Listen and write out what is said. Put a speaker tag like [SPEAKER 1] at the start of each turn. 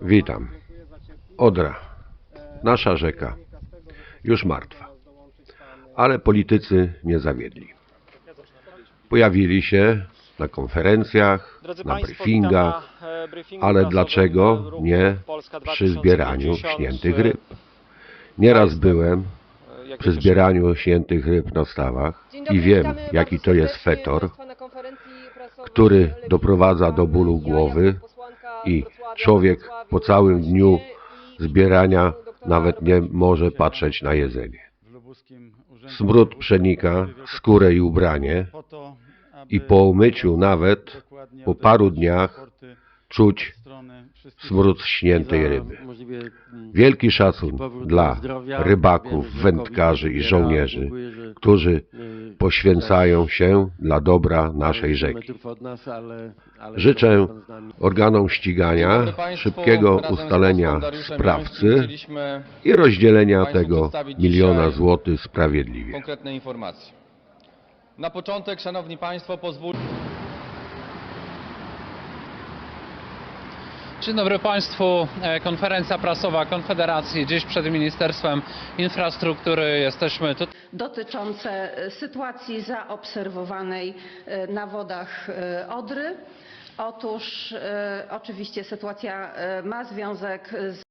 [SPEAKER 1] Witam. Odra, nasza rzeka, już martwa. Ale politycy nie zawiedli. Pojawili się na konferencjach, na briefingach,
[SPEAKER 2] e, briefingu
[SPEAKER 1] ale dlaczego nie przy zbieraniu
[SPEAKER 2] 2050,
[SPEAKER 1] śniętych
[SPEAKER 2] e,
[SPEAKER 1] ryb? Nieraz byłem
[SPEAKER 2] e,
[SPEAKER 1] przy zbieraniu śniętych ryb na stawach i wiem, jaki to jest fetor, który doprowadza do bólu głowy i człowiek po całym dniu zbierania nawet nie może patrzeć na jedzenie. Smród przenika skórę i ubranie i po umyciu nawet po paru dniach czuć smród śniętej ryby. Wielki szacun dla rybaków, wędkarzy i żołnierzy, którzy poświęcają się dla dobra naszej rzeki. Życzę organom ścigania szybkiego ustalenia sprawcy i rozdzielenia tego miliona złotych sprawiedliwie.
[SPEAKER 3] Na początek, Szanowni Państwo, pozwólcie.
[SPEAKER 4] Dzień dobry Państwu. E, Konferencja prasowa Konfederacji dziś przed Ministerstwem Infrastruktury. Jesteśmy tutaj.
[SPEAKER 5] dotyczące e, sytuacji zaobserwowanej e, na wodach Odry. Otóż oczywiście sytuacja ma związek z